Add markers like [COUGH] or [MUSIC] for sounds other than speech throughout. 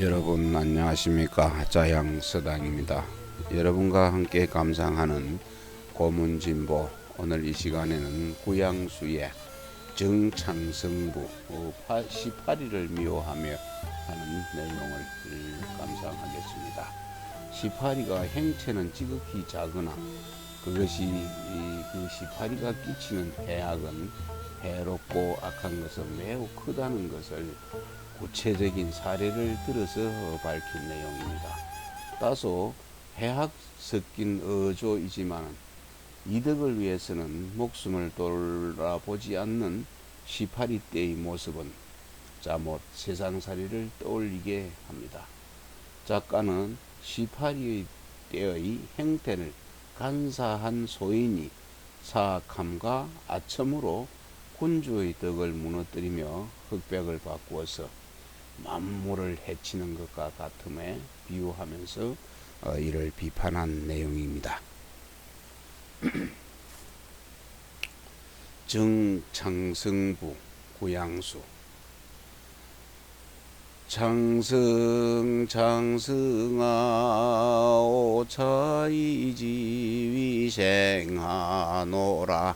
여러분 안녕하십니까 자양 서당입니다. 여러분과 함께 감상하는 고문진보 오늘 이 시간에는 구양수의 정창성부 18일을 미워하며 하는 내용을 감상하겠습니다. 18이가 행체는 지극히 작으나 그것이 이- 그 18이가 끼치는 해악은 해롭고 악한 것은 매우 크다는 것을 구체적인 사례를 들어서 밝힌 내용입니다. 따서 해학 섞인 어조이지만 이득을 위해서는 목숨을 돌아보지 않는 18이 때의 모습은 자못 세상살이를 떠올리게 합니다. 작가는 18이 때의 행태를 간사한 소인이 사악함과 아첨으로 군주의 덕을 무너뜨리며 흑백을 바꾸어서 만물을 해치는 것과 같음에 비유하면서 어, 이를 비판한 내용입니다. [CLEARS THROAT] 정창승부 구양수 창승 창승아 오차이지 위생하노라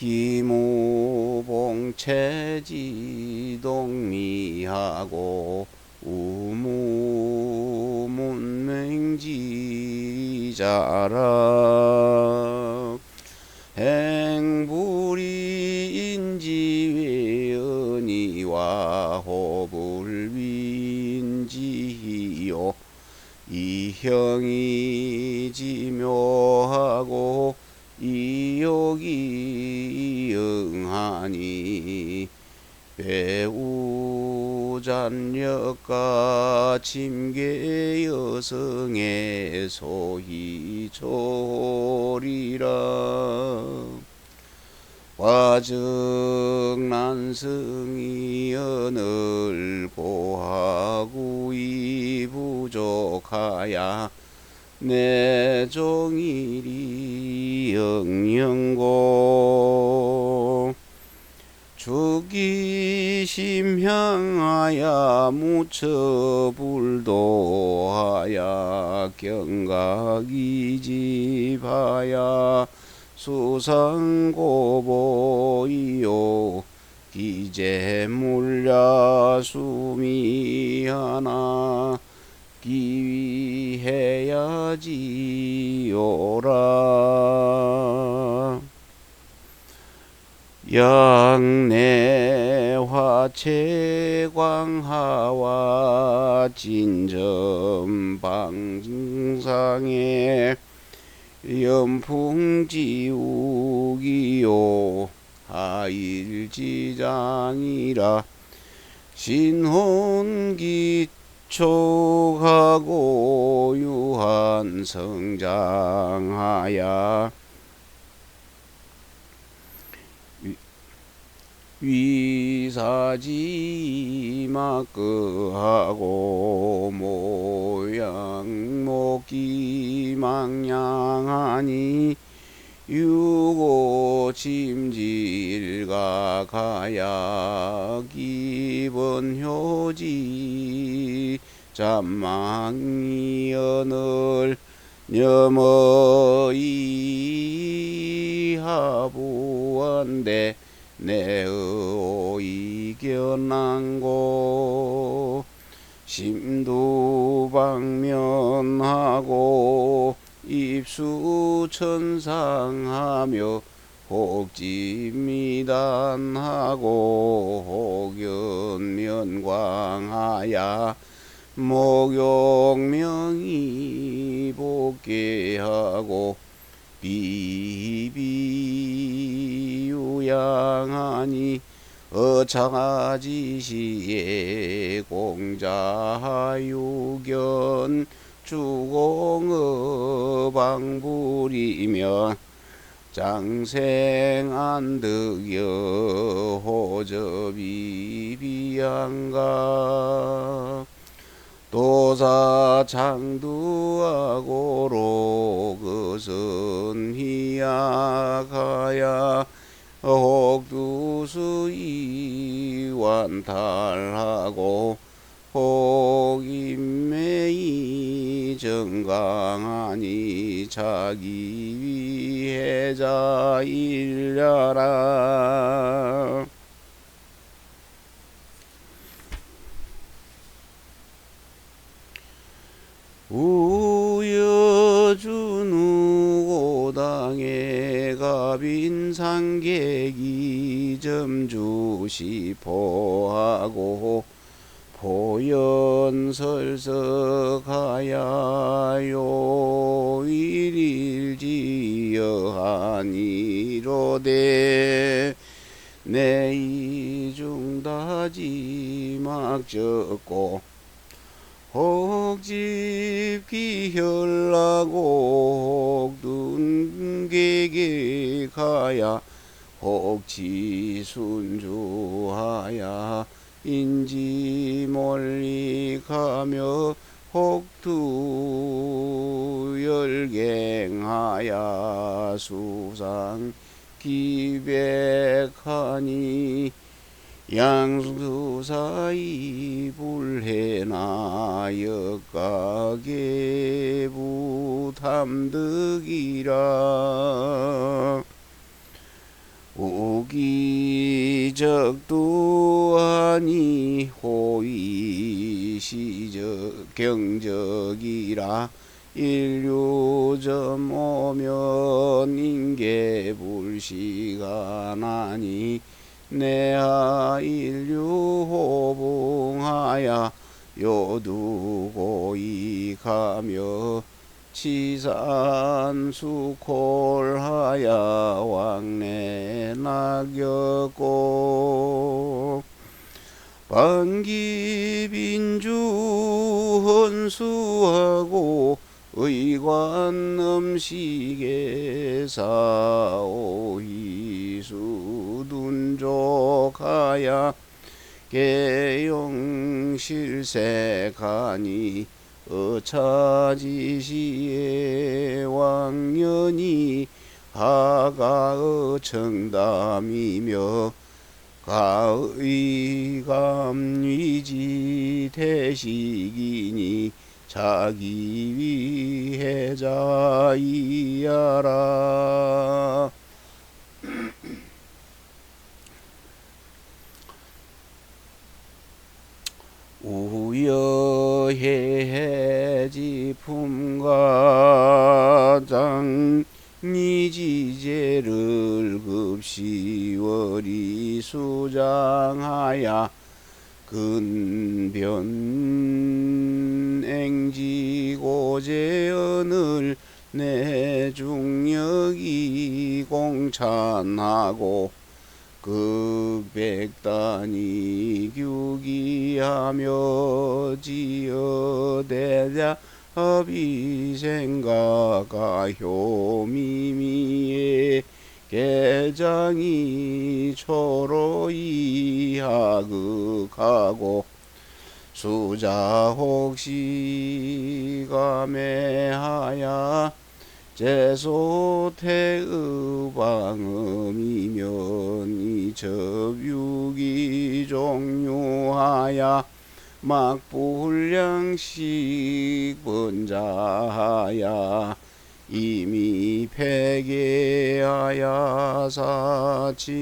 기무봉체지동미하고 우무문맹지자라 행불이인지외연이와 호불위인지요. 이형이 지묘하고 이욕이 영하니 배우잔력과 침계 여성의 소희 조리라. 와증난승이 연을 고하고 이 부족하야 내 종일이 영영고 주기심 향하야 무처 불도하야 경각이집하야 수상고보이요 기재물야 수미하나 기 위해야지요라. 양내화 채광하와 진점방상에 연풍지우기요. 하일지장이라. 신혼기 촉하고 유한 성장하야. 위사지 마크하고 모양 목기 망냥하니 유고 침질가 가야 기본 효지 잠망이 연을 녀머이 하부원대 내의 이겨난고 심두방면하고 입수천상하며 혹지미단하고 혹연면광하야 목욕명이 복개하고 비비유양하니 어창아지시에 공자유견 주공의 방불이면 장생안득여 호접이 비양가. 도사 창두하고로 그선 희약하야 혹두수이 완탈하고 혹인매이 정강하니 자기 위해 자 일려라. 우여준 우 고당에 갑인 상객이 점주시 포하고 포연설석하야요 일일지여하니로되. 내 이중다지 막적고 혹집 기혈나고 혹둔계게 가야 혹지 순주하야 인지 멀리 가며 혹투 열갱하야 수상 기백하니 양수사이 불해나 역가계부 탐득이라 우기적도 아니 호의시적 경적이라 인류점 오면 인계불시간하니 내하 인류 호봉하야 요두고이 가며 치산 수 콜하야 왕래 낙엽고 반기빈주 헌수하고 의관 음식에 사오이수 둔족하야. 개용실세가니 어차지시의 왕년이 하가의 청담이며 가의 감위지 대식이니 자기 위해 자이야라. [CLEARS THROAT] 우여 해지 품가장 니지제를 급시월이 수장하야 근변 앵지고제언을 내 중력이 공찬하고 극백단이 규기하며 지어대자 어비생각가 효미미의 개장이 초로이 하극하고 수자 혹시 감해하야 제소태의방음이면 이첩유기 종류하야 막불량식 번자하야 이미 폐계하야 사침붕졸지에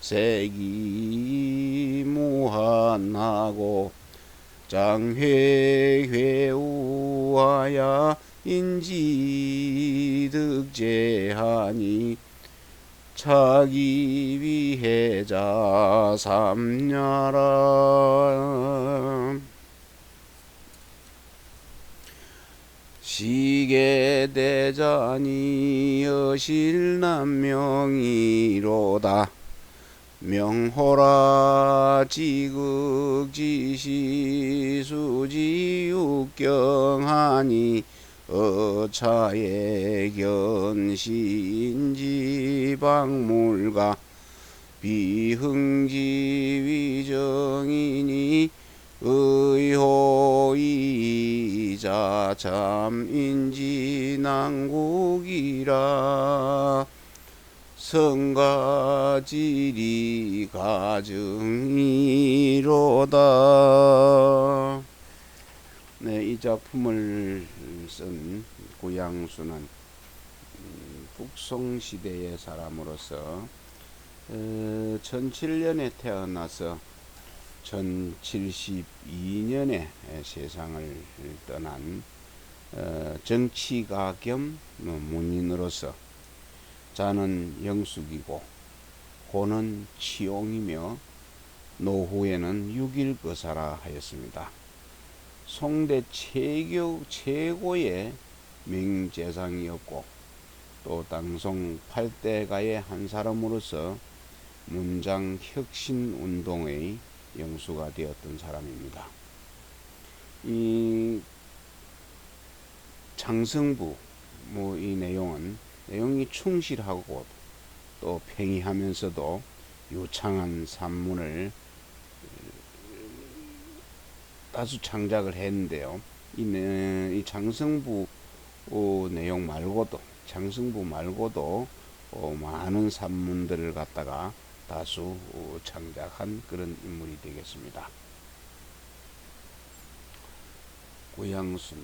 색이 무한하고 장회회우하야 인지득제하니 차기 위해 자삼냐라. 시계대자니 여실남명이로다 명호라 지극지시 수지육경하니 어차의 견시인지 박물가 비흥지 위정이니 의호이자 참인지 난국이라 성가지리 가정이로다. 네, 이 작품을 쓴 구양수는 음, 북송 시대의 사람으로서 어, 1007년에 태어나서 1072년에 세상을 떠난 어, 정치가 겸 문인으로서 자는 영숙이고 고는 치용이며 노후에는 육일거사라 하였습니다. 송대 최교 최고의 명재상이었고 또 당송 8대가의 한 사람으로서 문장 혁신 운동의 영수가 되었던 사람입니다. 이 장성부 뭐 이 내용은 내용이 충실하고 또 팽이하면서도 유창한 산문을 다수 창작을 했는데요. 이, 이 장성부 어, 내용 말고도 장성부 말고도 어, 많은 산문들을 갖다가 다수 어, 창작한 그런 인물이 되겠습니다. 고양순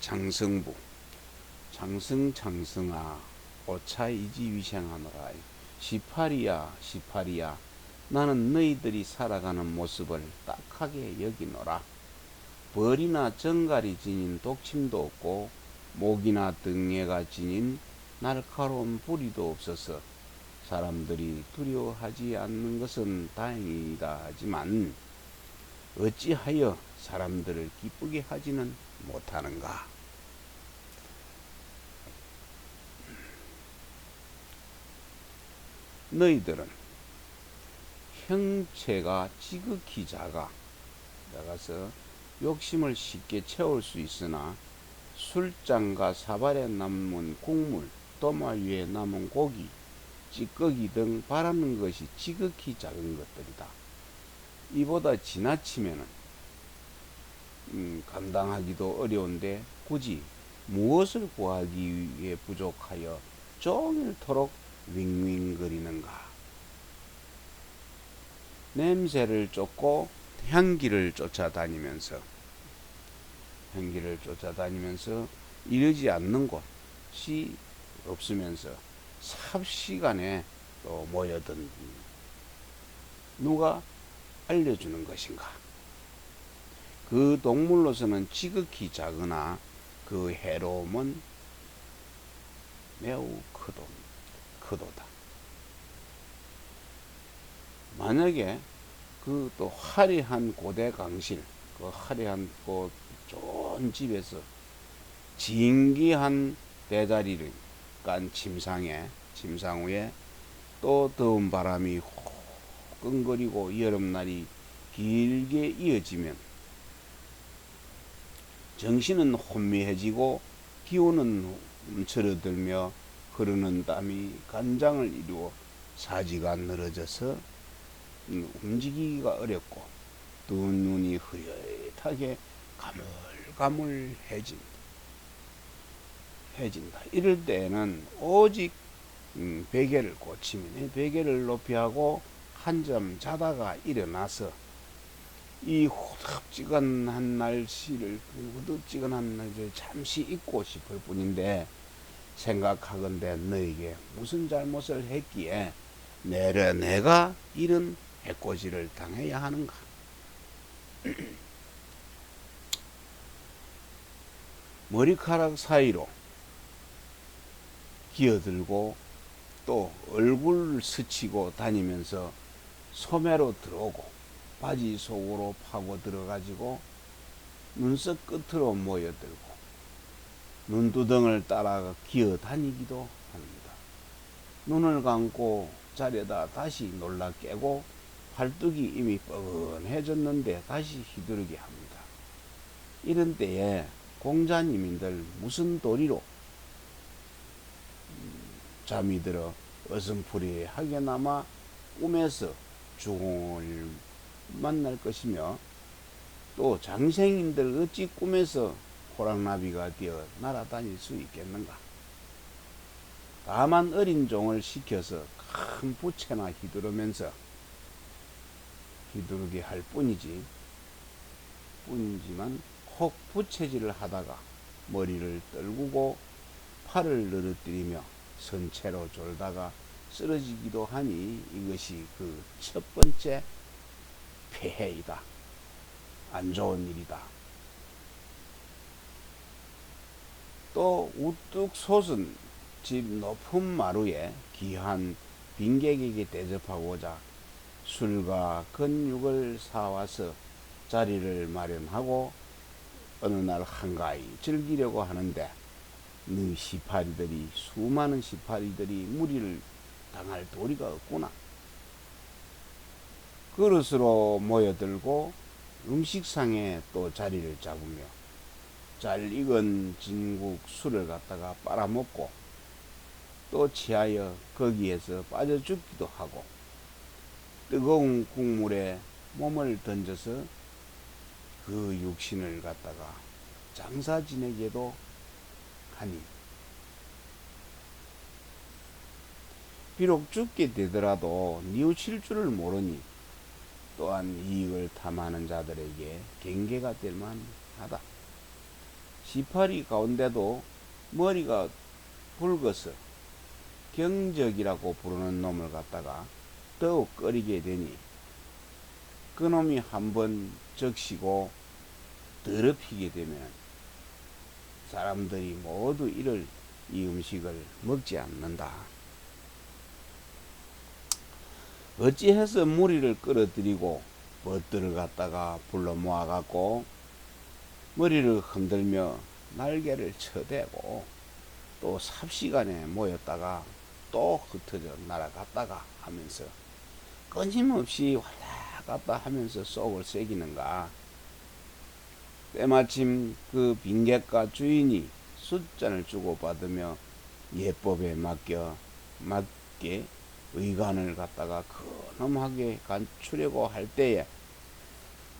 장성부 장성 장성아 오차 이지 위생하노라 시파리야 시파리야 나는 너희들이 살아가는 모습을 딱하게 여기노라 벌이나 정갈이 지닌 독침도 없고 목이나 등에가 지닌 날카로운 부리도 없어서 사람들이 두려워하지 않는 것은 다행이다 하지만 어찌하여 사람들을 기쁘게 하지는 못하는가? 너희들은 형체가 지극히 작아 나가서 욕심을 쉽게 채울 수 있으나 술장과 사발에 남은 국물, 도마 위에 남은 고기, 찌꺼기 등 바라는 것이 지극히 작은 것들이다. 이보다 지나치면은 음, 감당하기도 어려운데 굳이 무엇을 구하기 위해 부족하여 종일토록 윙윙거리는가? 냄새를 쫓고 향기를 쫓아다니면서 향기를 쫓아다니면서 이르지 않는 곳이 없으면서 삽시간에 또 모여든 누가 알려주는 것인가? 그 동물로서는 지극히 작으나 그 해로움은 매우 크도, 크도다. 만약에 그 또 화려한 고대 강실, 그 화려한 그 좋은 집에서 진기한 대자리를 깐 침상에, 침상 위에 또 더운 바람이 끈거리고 여름날이 길게 이어지면 정신은 혼미해지고 기운은 줄어들며 흐르는 땀이 간장을 이루어 사지가 늘어져서 움직이기가 어렵고 두 눈이 흐릿하게 가물가물해진다. 해진다. 이럴 때는 오직 음, 베개를 고치면 베개를 높이 하고 한점 자다가 일어나서 이 후덥지근한 날씨를 그 후덥지근한 날씨를 잠시 잊고 싶을 뿐인데 생각하건대 너에게 무슨 잘못을 했기에 내려 내가 이런 해코지를 당해야 하는가? [CLEARS THROAT] 머리카락 사이로 기어들고 또 얼굴 스치고 다니면서 소매로 들어오고 바지 속으로 파고 들어가지고 눈썹 끝으로 모여들고 눈두덩을 따라 기어 다니기도 합니다. 눈을 감고 자려다 다시 놀라 깨고 팔뚝이 이미 뻐근해졌는데 다시 휘두르게 합니다. 이런 때에 공자님인들 무슨 도리로 잠이 들어 어슴푸레하게나마 꿈에서 주공을 만날 것이며 또 장생인들 어찌 꿈에서 호랑나비가 되어 날아다닐 수 있겠는가? 다만 어린 종을 시켜서 큰 부채나 휘두르면서 휘두르게 할 뿐이지 뿐이지만 혹 부채질을 하다가 머리를 떨구고 팔을 늘어뜨리며 선체로 졸다가 쓰러지기도 하니 이것이 그 첫 번째 폐해이다. 안 좋은 일이다. 또 우뚝 솟은 집 높은 마루에 귀한 빈객에게 대접하고자 술과 건육을 사와서 자리를 마련하고 어느 날 한가히 즐기려고 하는데 느 시파리들이 수많은 시파리들이 무리를 당할 도리가 없구나. 그릇으로 모여들고 음식상에 또 자리를 잡으며 잘 익은 진국 술을 갖다가 빨아먹고 또 취하여 거기에서 빠져 죽기도 하고 뜨거운 국물에 몸을 던져서 그 육신을 갖다가 장사 지내게도 하니 비록 죽게 되더라도 뉘우칠 줄을 모르니 또한 이익을 탐하는 자들에게 경계가 될 만하다. 시파리 가운데도 머리가 붉어서 경적이라고 부르는 놈을 갖다가 더욱 꺼리게 되니 그놈이 한번 적시고 더럽히게 되면 사람들이 모두 이를 이 음식을 먹지 않는다. 어찌해서 무리를 끌어들이고 벗들을 갖다가 불러 모아갖고 머리를 흔들며 날개를 쳐대고 또 삽시간에 모였다가 또 흩어져 날아갔다가 하면서 끊임없이 왔다 갔다 하면서 속을 새기는가. 때마침 그 빈객과 주인이 숫잔을 주고받으며 예법에 맡겨 맞게 의관을 갖다가 근엄하게 간추려고 할 때에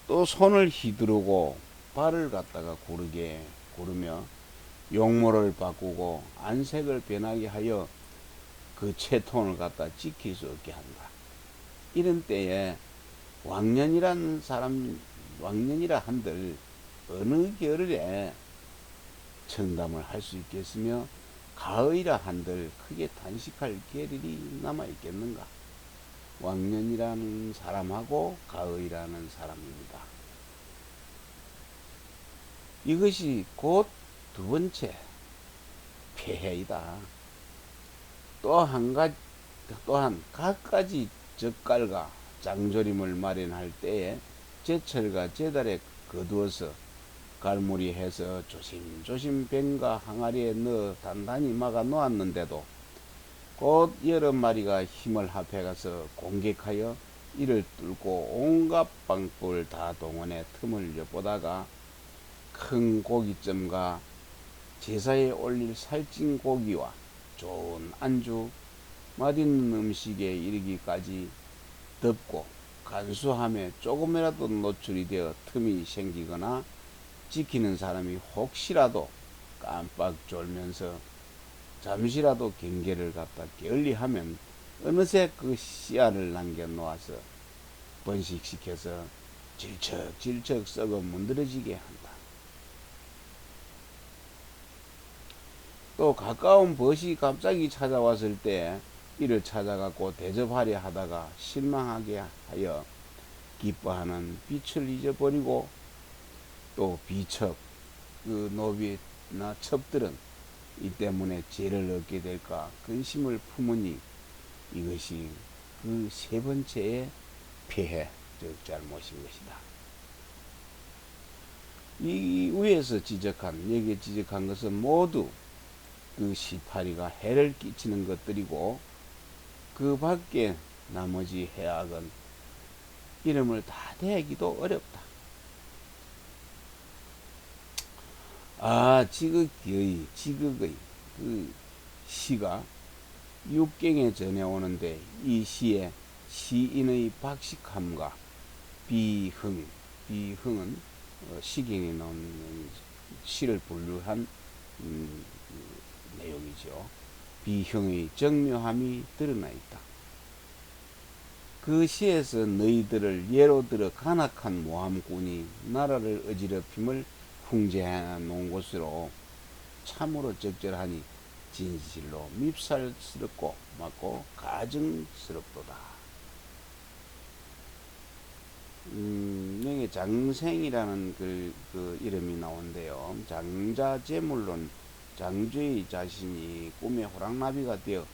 또 손을 휘두르고 발을 갖다가 고르게 고르며 용모를 바꾸고 안색을 변하게 하여 그 채통을 갖다 지킬 수 없게 한다. 이런 때에 왕년이란 사람 왕년이라 한들 어느 겨울에 청담을 할 수 있겠으며 가을이라 한들 크게 단식할 계절이 남아 있겠는가? 왕년이라는 사람하고 가을이라는 사람입니다. 이것이 곧 두 번째 폐해이다. 또 한 가지 또한 갖가지 젓갈과 장조림을 마련할 때에 제철과 제달에 거두어서 갈무리 해서 조심조심 뱀과 항아리에 넣어 단단히 막아 놓았는데도 곧 여러 마리가 힘을 합해가서 공격하여 이를 뚫고 온갖 방법을 다 동원해 틈을 엿보다가 큰 고깃점과 제사에 올릴 살찐 고기와 좋은 안주, 맛있는 음식에 이르기까지 덮고 간수함에 조금이라도 노출이 되어 틈이 생기거나 지키는 사람이 혹시라도 깜빡 졸면서 잠시라도 경계를 갖다 게을리하면 어느새 그 씨알을 남겨 놓아서 번식시켜서 질척질척 썩어 문드러지게 한다. 또 가까운 벗이 갑자기 찾아왔을 때 이를 찾아갖고 대접하려 하다가 실망하게 하여 기뻐하는 빛을 잊어버리고 또 비첩, 그 노비나 첩들은 이 때문에 죄를 얻게 될까 근심을 품으니 이것이 그 세 번째의 폐해, 즉 잘못인 것이다. 이 위에서 지적한, 여기에 지적한 것은 모두 그 시파리가 해를 끼치는 것들이고 그 밖에 나머지 해악은 이름을 다 대기도 어렵다. 아, 지극의, 지극의 그 시가 육경에 전해오는데 이 시에 시인의 박식함과 비흥, 비흥은 어, 시경에 나오는 시를 분류한 음, 내용이죠. 비형의 정묘함이 드러나 있다. 그 시에서 너희들을 예로 들어 간악한 모함꾼이 나라를 어지럽힘을 훈제해 놓은 것으로 참으로 적절하니 진실로 밉살스럽고 맞고 가증스럽도다. 음, 여기 장생이라는 그, 그 이름이 나온대요. 장자 제물론 장주의 자신이 꿈에 호랑나비가 되어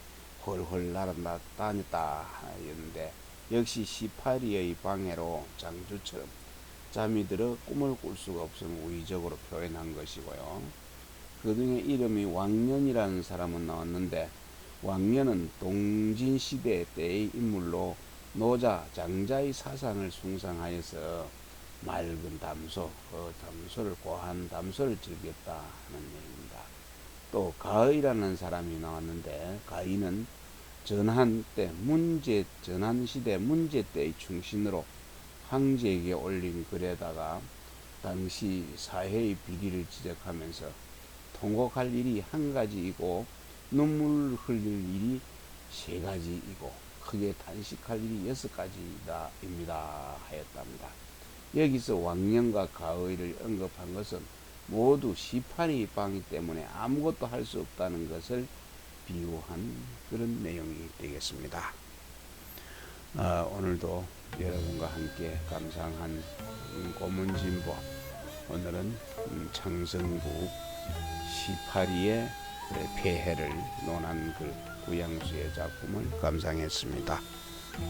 헐헐 날아 다녔다 하였는데 역시 시파리의 방해로 장주처럼 잠이 들어 꿈을 꿀 수가 없음을 우의적으로 표현한 것이고요. 그 중에 이름이 왕년이라는 사람은 나왔는데 왕년은 동진시대 때의 인물로 노자 장자의 사상을 숭상하여서 맑은 담소, 그 담소를 고한 담소를 즐겼다 하는 얘기입니다. 또 가의라는 사람이 나왔는데 가의는 전한 때 문제 전한 시대 문제 때의 충신으로 황제에게 올린 글에다가 당시 사회의 비리를 지적하면서 통곡할 일이 한 가지이고 눈물 흘릴 일이 세 가지이고 크게 단식할 일이 여섯 가지다 입니다 하였답니다. 여기서 왕년과 가의를 언급한 것은 모두 시파리 방이 때문에 아무것도 할 수 없다는 것을 비유한 그런 내용이 되겠습니다. 아, 오늘도 여러분과 함께 감상한 음, 고문진보 오늘은 음, 창성국 시파리의 폐해를 논한 그 구양수의 작품을 감상했습니다.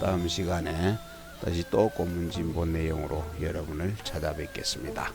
다음 시간에 다시 또 고문진보 내용으로 여러분을 찾아뵙겠습니다.